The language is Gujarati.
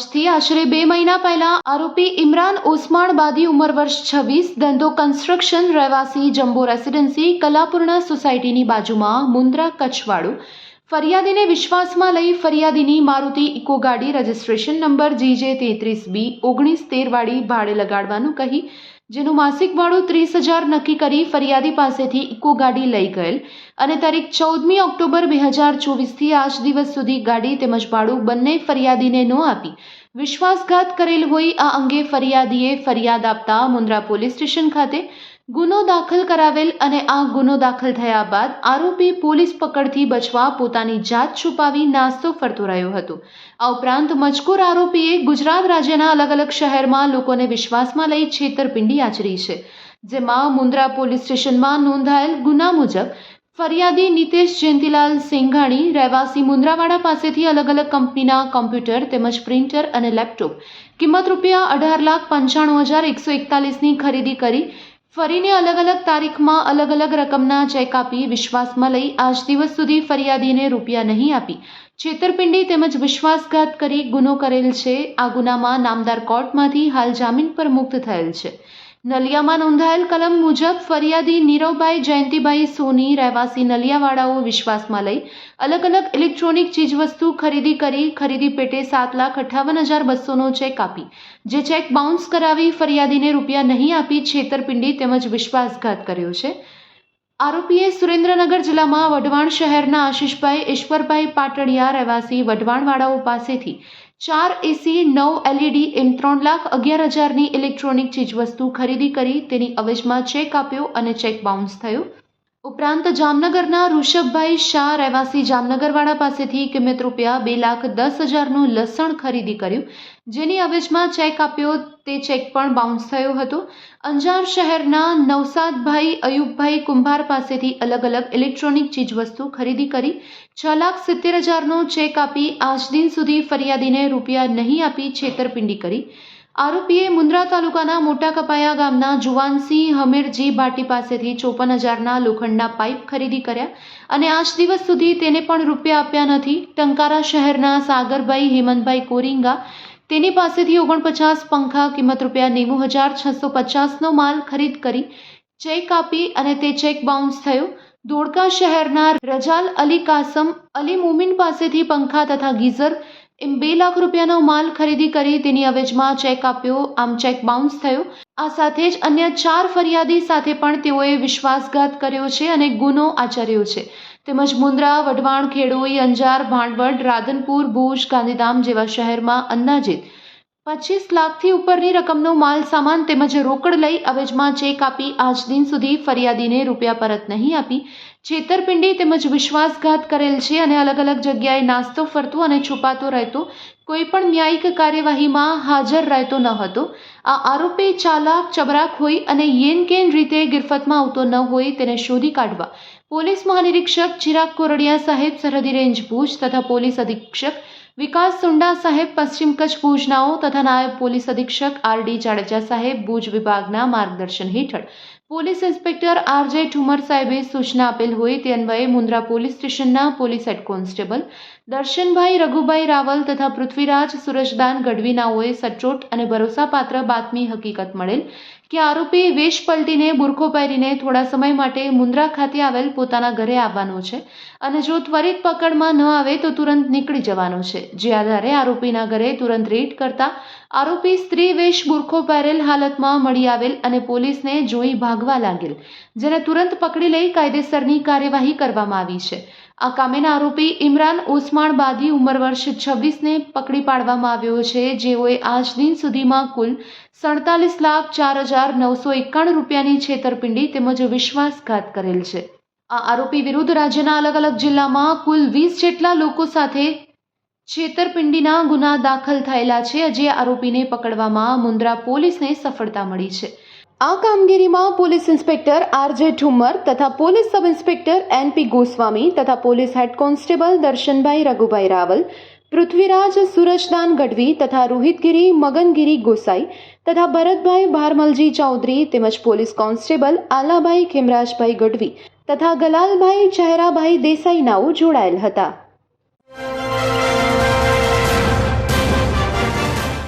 આજથી આશરે બે મહિના પહેલા આરોપી ઇમરાન ઓસમાણ બાદી ઉંમર વર્ષ છવ્વીસ, ધંધો કન્સ્ટ્રક્શન, રહેવાસી, જમ્બો રેસિડેન્સી, કલાપૂર્ણા સોસાયટીની બાજુમાં મુન્દ્રા કચ્છવાળું. ફરિયાદીને વિશ્વાસમાં લઈ ફરિયાદીની મારુતિ ઇકો ગાડી, રજિસ્ટ્રેશન નંબર જીજે તેત્રીસ બી, ઓગણીસ તેરવાળી ભાડે લગાડવાનું કહી જેનું માસિક ભાડું ત્રીસ હજાર નક્કી કરી ફરિયાદી પાસેથી ઇકો ગાડી લઈ ગયેલ અને તારીખ ચૌદમી ઓક્ટોબર બે હજાર ચોવીસથી આજ દિવસ સુધી ગાડી તેમજ ભાડું બંને ફરિયાદીને ન આપી વિશ્વાસઘાત કરેલ હોય આ અંગે ફરિયાદીએ ફરિયાદ આપતા મુન્દ્રા પોલીસ સ્ટેશન ખાતે ગુનો દાખલ કરાવેલ અને આ ગુનો દાખલ થયા બાદ આરોપી પોલીસ પકડથી બચવા પોતાની જાત છુપાવી નાસ્તો ફરતો રહ્યો હતો. આ ઉપરાંત મજકૂર આરોપીએ ગુજરાત રાજ્યના અલગ અલગ શહેરમાં લોકોને વિશ્વાસમાં લઈ છેતરપિંડી આચરી છે, જેમાં મુન્દ્રા પોલીસ સ્ટેશનમાં નોંધાયેલ ગુના મુજબ ફરિયાદી નિતેશ જયંતિલાલ સિંઘાણી રહેવાસી મુન્દ્રાવાડા પાસેથી અલગ અલગ કંપનીના કોમ્પ્યુટર તેમજ પ્રિન્ટર અને લેપટોપ કિંમત રૂપિયા અઢાર લાખ પંચાણું હજાર એકસો એકતાલીસની ખરીદી કરી ફરીને અલગ અલગ તારીખમાં અલગ અલગ રકમના ચેક આપી વિશ્વાસમાં લઈ આજ દિવસ સુધી ફરિયાદીને રૂપિયા નહીં આપી. છેતરપિંડી તેમજ વિશ્વાસઘાત કરી ગુનો કરેલ છે. આ ગુનામાં નામદાર કોર્ટમાંથી હાલ જામીન પર મુક્ત થયેલ છે. નલિયામાં નોંધાયેલ કલમ મુજબ ફરિયાદી નીરવભાઈ જયંતિભાઈ સોની રહેવાસી નલિયાવાળાઓ વિશ્વાસમાં લઈ અલગ અલગ ઇલેક્ટ્રોનિક ચીજવસ્તુ ખરીદી કરી ખરીદી પેટે સાત લાખ અઠ્ઠાવન હજાર બસોનો ચેક આપી. જે ચેક બાઉન્સ કરાવી ફરિયાદીને રૂપિયા નહીં આપી છેતરપિંડી તેમજ વિશ્વાસઘાત કર્યો છે. આરોપીએ સુરેન્દ્રનગર જિલ્લામાં વઢવાણ શહેરના આશીષભાઈ, ઈશ્વરભાઈ પાટડિયા રહેવાસી વઢવાણવાળાઓ પાસેથી ચાર એસી નવ એલઈડી એમ ત્રણ લાખ અગિયાર હજારની ઇલેક્ટ્રોનિક ચીજવસ્તુ ખરીદી કરી તેની અવેજમાં ચેક આપ્યો અને ચેક બાઉન્સ થયો. ઉપરાંત જામનગરના ઋષભભાઈ શાહ રહેવાસી જામનગરવાળા પાસેથી કિંમત રૂપિયા બે લાખ દસ હજારનું લસણ ખરીદી કર્યું. જેની અવેજમાં ચેક આપ્યો, તે ચેક પણ બાઉન્સ થયો હતો. અંજાર શહેરના નવસાદભાઈ અયુબભાઈ કુંભાર પાસેથી અલગ અલગ ઇલેક્ટ્રોનિક ચીજવસ્તુ ખરીદી કરી. છ લાખ સિત્તેર હજારનો ચેક આપી, આજ દિન સુધી ફરિયાદીને રૂપિયા નહીં આપી છેતરપિંડી કરી. આરોપીએ મુન્દ્રા તાલુકાના મોટા કપાયા ગામના જુવાનસિંહ હમીરજી ભાટી પાસેથી ચોપન હજારના લોખંડના પાઇપ ખરીદી કર્યા અને આજ દિવસ સુધી તેને પણ રૂપિયા આપ્યા નથી. ટંકારા શહેરના સાગરભાઈ હેમંતભાઈ કોરિંગા તેની પાસેથી ઓગણપચાસ પંખા કિંમત રૂપિયા નેવું હજાર છસો પચાસનો માલ ખરીદ કરી ચેક આપી અને તે ચેક બાઉન્સ થયો. ધોળકા શહેરના રજાલ અલી કાસમ અલી મુમિન પાસેથી પંખા તથા ગીઝર એમ બે લાખ રૂપિયાનો માલ ખરીદી કરી તેની અવેજમાં ચેક આપ્યો. આમ ચેક બાઉન્સ થયો. આ સાથે જ અન્ય ચાર ફરિયાદી સાથે પણ તેઓએ વિશ્વાસઘાત કર્યો છે અને ગુનો આચર્યો છે. તેમજ મુન્દ્રા, વઢવાણ, ખેડોઈ, અંજાર, ભાંડવડ, રાધનપુર, ભુજ, ગાંધીધામ જેવા શહેરમાં અંદાજિત પચીસ લાખથી ઉપરની રકમનો માલ સામાન તેમજ રોકડ લઈ અવેજમાં ચેક આપી આજ દિન સુધી ફરિયાદીને રૂપિયા પરત નહીં આપી. છેતરપિંડી તેમજ વિશ્વાસઘાત કરેલ છે અને અલગ અલગ જગ્યાએ નાસ્તો ફરતો અને છુપાતો રહેતો કોઈ પણ ન્યાયિક કાર્યવાહીમાં હાજર રહેતો ન હતો. આ આરોપી ચાલાક, ચબરાક હોય અને યેન કેન રીતે ગિરફતમાં આવતો ન હોય તેને શોધી કાઢવા. પોલીસ મહાનિરીક્ષક ચિરાગ કોરડિયા સાહેબ સરહદી રેન્જ ભુજ તથા પોલીસ અધિક્ષક વિકાસ સુંડા સાહેબ પશ્ચિમ કચ્છ ભુજનાઓ તથા નાયબ પોલીસ અધિક્ષક આર ડી જાડેજા સાહેબ ભુજ વિભાગના માર્ગદર્શન હેઠળ. પોલીસ ઇન્સ્પેક્ટર આર જે ઠુમર સાહેબે સૂચના આપેલ હોય તે અન્વયે મુન્દ્રા પોલીસ સ્ટેશનના police head constable Darshanbhai Raghubhai Raval તથા પૃથ્વીરાજ સુરજદાન ગઢવીનાઓએ સચોટ અને ભરોસાપાત્ર બાતમી હકીકત મળેલ કે આરોપી વેશ પલટીને, બુરખો પહેરીને થોડા સમય માટે મુન્દ્રા ખાતે આવેલ પોતાના ઘરે આવવાનો છે અને જો ત્વરિત પકડમાં ન આવે તો તુરંત નીકળી જવાનો છે. જે આધારે આરોપીના ઘરે તુરંત રેડ કરતા આરોપી સ્ત્રી વેશ બુરખો પહેરેલ હાલતમાં મળી આવેલ અને પોલીસને જોઈ ભાગવા લાગેલ, જેને તુરંત પકડી લઈ કાયદેસરની કાર્યવાહી કરવામાં આવી છે. આ કામેના આરોપી ઇમરાન ઓસમાણ બાદી ઉંમર વર્ષ છવ્વીસને પકડી પાડવામાં આવ્યો છે. જેઓએ આજ દિન સુધીમાં કુલ સડતાલીસ લાખ ચાર હજાર નવસો એકાણું રૂપિયાની છેતરપિંડી તેમજ વિશ્વાસઘાત કરેલ છે. આ આરોપી વિરુદ્ધ રાજ્યના અલગ અલગ જિલ્લામાં કુલ વીસ જેટલા લોકો સાથે છેતરપિંડીના ગુના દાખલ થયેલા છે. જે આરોપીને પકડવામાં મુન્દ્રા પોલીસને સફળતા મળી છે. આ કામગીરીમાં police inspector R J Thummar તથા police sub inspector N P Goswami તથા police head constable Darshanbhai Raghubhai Raval, Prithviraj Surajdan Gadhvi તથા રોહિતગીરી મગનગીરી ગોસાઈ તથા ભરતભાઈ ભારમલજી ચૌધરી તેમજ પોલીસ કોન્સ્ટેબલ આલાભાઈ ખેમરાજભાઈ ગઢવી તથા ગલાલભાઈ ચહેરાભાઈ દેસાઈ નાઓ જોડાયેલ હતા.